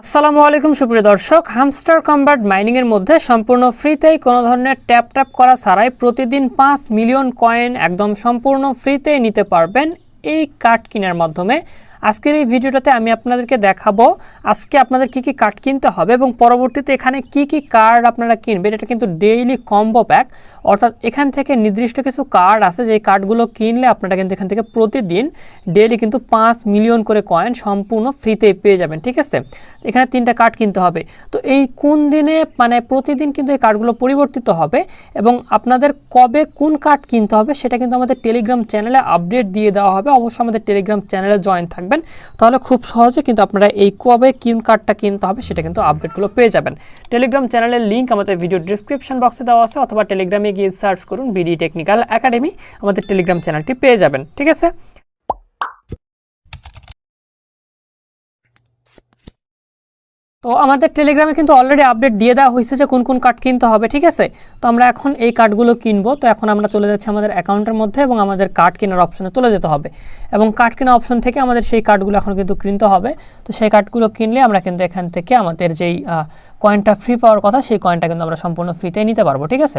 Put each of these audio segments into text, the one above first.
আসসালামু আলাইকুম, সুপ্রিয় দর্শক। হামস্টার কম্বাট মাইনিংয়ের মধ্যে সম্পূর্ণ ফ্রিতেই কোনো ধরনের ট্যাপ ট্যাপ করা ছাড়াই প্রতিদিন পাঁচ মিলিয়ন কয়েন একদম সম্পূর্ণ ফ্রিতেই নিতে পারবেন এই কার্ড কেনার মাধ্যমে। আজকের এই ভিডিওটাতে আমি আপনাদেরকে দেখাবো আজকে আপনাদের কি কি কার্ড কিনতে হবে এবং পরবর্তীতে এখানে কি কি কার্ড আপনারা কিনবেন, এটা কিন্তু ডেইলি কম্বো প্যাক। অর্থাৎ এখান থেকে নির্দিষ্ট কিছু কার্ড আছে যে কার্ডগুলো কিনলে আপনারা কিন্তু এখান থেকে প্রতিদিন ডেইলি কিন্তু পাঁচ মিলিয়ন করে কয়েন সম্পূর্ণ ফ্রিতে পেয়ে যাবেন, ঠিক আছে? এখানে তিনটা কার্ড কিনতে হবে। তো এই কোন দিনে মানে প্রতিদিন কিন্তু এই কার্ডগুলো পরিবর্তিত হবে এবং আপনাদের কবে কোন কার্ড কিনতে হবে সেটা কিন্তু আমাদের টেলিগ্রাম চ্যানেলে আপডেট দিয়ে দেওয়া হবে। অবশ্যই আমাদের টেলিগ্রাম চ্যানেলে জয়েন থাকবেন তাহলে খুব সহজে কিন্তু আপনারা এই কবে কিন কার্ডটা কিনতে হবে সেটা কিন্তু আপডেটগুলো পেয়ে যাবেন। টেলিগ্রাম চ্যানেলের লিঙ্ক আমাদের ভিডিও ডিসক্রিপশন বক্সে দেওয়া আছে অথবা টেলিগ্রামে গিয়ে সার্চ করুন বিডি টেকনিক্যাল একাডেমি। আমাদের টেলিগ্রাম চ্যানেলটি পেয়ে যাবেন, ঠিক আছে? তো আমাদের টেলিগ্রামে কিন্তু অলরেডি আপডেট দিয়ে দেওয়া হয়েছে যে কোন কোন কার্ড কিনতে হবে, ঠিক আছে? তো আমরা এখন এই কার্ডগুলো কিনবো। তো এখন আমরা চলে যাচ্ছি আমাদের অ্যাকাউন্টের মধ্যে এবং আমাদের কার্ড কেনার অপশনে চলে যেতে হবে। এবং কার্ড কেনার অপশন থেকে আমাদের সেই কার্ডগুলো এখন কিন্তু কিনতে হবে। তো সেই কার্ডগুলো কিনলে আমরা কিন্তু এখান থেকে আমাদের যেই কয়েনটা ফ্রি পাওয়ার কথা, সেই কয়েনটা কিন্তু আমরা সম্পূর্ণ ফ্রিতে নিতে পারব, ঠিক আছে?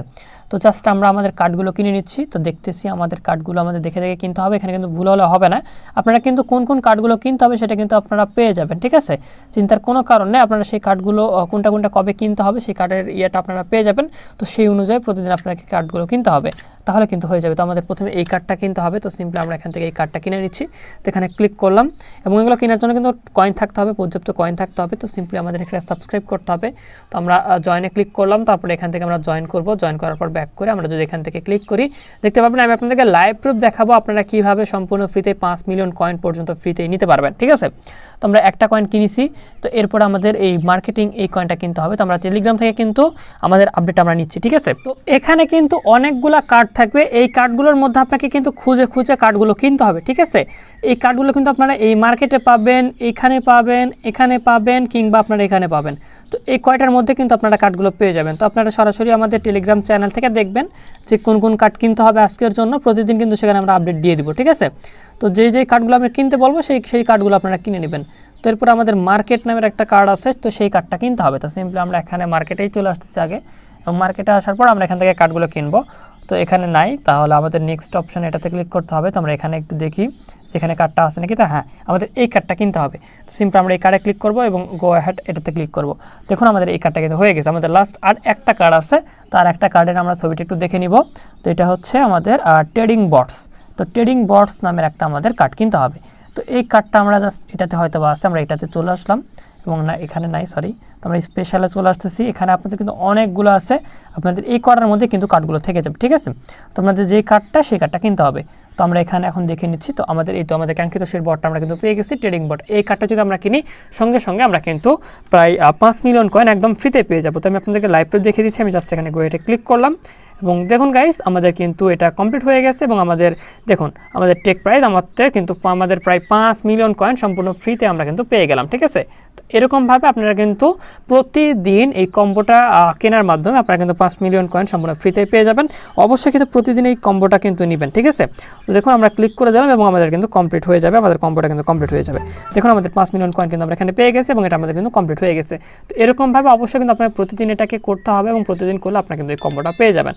তো জাস্ট আমরা আমাদের কার্ডগুলো কিনে নিচ্ছি, তো দেখতেছি আমাদের কার্ডগুলো আমাদের দেখে দেখে কিনতে হবে, এখানে কিন্তু ভুল হলে হবে না। আপনারা কিন্তু কোন কোন কার্ডগুলো কিনতে হবে সেটা কিন্তু আপনারা পেয়ে যাবেন, ঠিক আছে? চিন্তার কোনো কারণ নেই, আপনারা সেই কার্ডগুলো কোনটা কোনটা কবে কিনতে হবে, সেই কার্ডের ইয়েটা আপনারা পেয়ে যাবেন। তো সেই অনুযায়ী প্রতিদিন আপনাকে কার্ডগুলো কিনতে হবে, তাহলে কিন্তু হয়ে যাবে। তো আমাদের প্রথমে এই কার্ডটা কিনতে হবে, তো সিম্পলি আমরা এখান থেকে এই কার্ডটা কিনে নিচ্ছি। তো এখানে ক্লিক করলাম এবং এগুলো কেনার জন্য কিন্তু কয়েন থাকতে হবে, পর্যাপ্ত কয়েন থাকতে হবে, তো সিম্পলি আমাদের এখানে সাবস্ক্রাইব করতে হবে। তো আমরা জয়েনে ক্লিক করলাম, তারপরে এখান থেকে আমরা জয়েন করব। জয়েন করার পর ব্যাক করে আমরা যদি এখান থেকে ক্লিক করি, দেখতে পাবেন আমি আপনাদেরকে লাইভ প্রুফ দেখাবো আপনারা কীভাবে সম্পূর্ণ ফ্রিতে পাঁচ মিলিয়ন কয়েন পর্যন্ত ফ্রিতে নিতে পারবেন, ঠিক আছে? তো আমরা একটা কয়েন কিনেছি, তো এরপর আমাদের এই মার্কেটিং এই কয়েনটা কিনতে হবে। তো আমরা টেলিগ্রাম থেকে কিন্তু আমাদের আপডেট আমরা নিচ্ছি, ঠিক আছে? তো এখানে কিন্তু অনেকগুলা কার্ড থাকবে। এই কার্ডগুলোর মধ্যে আপনাকে কিন্তু খুঁজে খুঁজে কার্ডগুলো কিনতে হবে, ঠিক আছে? এই কার্ডগুলো কিন্তু আপনারা এই মার্কেটে পাবেন, এখানে পাবেন এখানে পাবেন কিংবা আপনারা এখানে পাবেন। তো এই কয়টার মধ্যে কিন্তু আপনারা কার্ডগুলো পেয়ে যাবেন। তো আপনারা সরাসরি আমাদের টেলিগ্রাম চ্যানেল থেকে দেখবেন যে কোন কোন কার্ড কিনতে হবে আজকের জন্য। প্রতিদিন কিন্তু সেখানে আমরা আপডেট দিয়ে দিব, ঠিক আছে? তো যে যে কার্ডগুলো আমরা কিনতে বলব, সেই সেই কার্ডগুলো আপনারা কিনে নেবেন। তো এরপর আমাদের মার্কেট নামের একটা কার্ড আছে, তো সেই কার্ডটা কিনতে হবে। তো সিম্পলি আমরা এখানে মার্কেটেই চলে আসতেছি আগে। এবং মার্কেটে আসার পর আমরা এখান থেকে কার্ডগুলো কিনবো। তো এখানে নাই, তাহলে আমাদের নেক্সট অপশন এটাতে ক্লিক করতে হবে। তো আমরা এখানে একটু দেখি, যেখানে কার্ডটা আছে নাকি? তা হ্যাঁ আমাদের এই কার্ডটা কিনতে হবে। তো সিম্পল আমরা এই কার্ডে ক্লিক করব এবং গো হ্যাড এটাতে ক্লিক করব। দেখুন আমাদের এই কার্ডটা কিন্তু হয়ে গেছে। আমাদের লাস্ট আর একটা কার্ড আছে তার একটা কার্ডের আমরা ছবিটা একটু দেখে নিব। তো এটা হচ্ছে আমাদের ট্রেডিং বটস তো ট্রেডিং বটস নামের একটা আমাদের কার্ড কিনতে হবে। তো এই কার্ডটা আমরা জাস্ট এটাতে হয়তো বা আছে, আমরা এটাতে চলে আসলাম। এবং না, এখানে নাই সরি তো আমরা স্পেশালে চলে আসতেছি। এখানে আপনাদের কিন্তু অনেকগুলো আছে। আপনাদের এই করার মধ্যে কিন্তু কার্ডগুলো থেকে যাবে, ঠিক আছে? তো আপনাদের যে কার্ডটা সেই কার্ডটা কিনতে হবে। তো আমরা এখানে এখন দেখে নিচ্ছি, তো আমাদের এই তো আমাদের কাঙ্ক্ষিত সেই বটটা আমরা কিন্তু পেয়ে গেছি ট্রেডিং বট এই কার্ডটা যদি আমরা কিনি, সঙ্গে সঙ্গে আমরা কিন্তু প্রায় পাঁচ মিলিয়ন কয়েন একদম ফ্রিতে পেয়ে যাব। তো আমি আপনাদেরকে লাইভ দেখিয়ে দিচ্ছি, আমি জাস্ট এখানে গোয়েটে ক্লিক করলাম। এবং দেখুন গাইস আমাদের কিন্তু এটা কমপ্লিট হয়ে গেছে এবং আমাদের, দেখুন, আমাদের টেক প্রাইস আমাদের কিন্তু আমাদের প্রায় পাঁচ মিলিয়ন কয়েন সম্পূর্ণ ফ্রিতে আমরা কিন্তু পেয়ে গেলাম, ঠিক আছে? তো এরকমভাবে আপনারা কিন্তু প্রতিদিন এই কম্বোটা কেনার মাধ্যমে আপনারা কিন্তু পাঁচ মিলিয়ন কয়েন সম্পূর্ণ ফ্রিতে পেয়ে যাবেন। অবশ্যই কিন্তু প্রতিদিন এই কম্বোটা কিন্তু নেবেন, ঠিক আছে? দেখুন, আমরা ক্লিক করে দিলাম এবং আমাদের কিন্তু কমপ্লিট হয়ে যাবে, আমাদের কম্বোটা কিন্তু কমপ্লিট হয়ে যাবে। দেখুন, আমাদের পাঁচ মিলিয়ন কয়েন কিন্তু আমরা এখানে পেয়ে গেছে এবং এটা আমাদের কিন্তু কমপ্লিট হয়ে গেছে। তো এরকমভাবে অবশ্যই কিন্তু আপনার প্রতিদিন এটাকে করতে হবে এবং প্রতিদিন করলে আপনারা কিন্তু এই কম্বোটা পেয়ে যাবেন।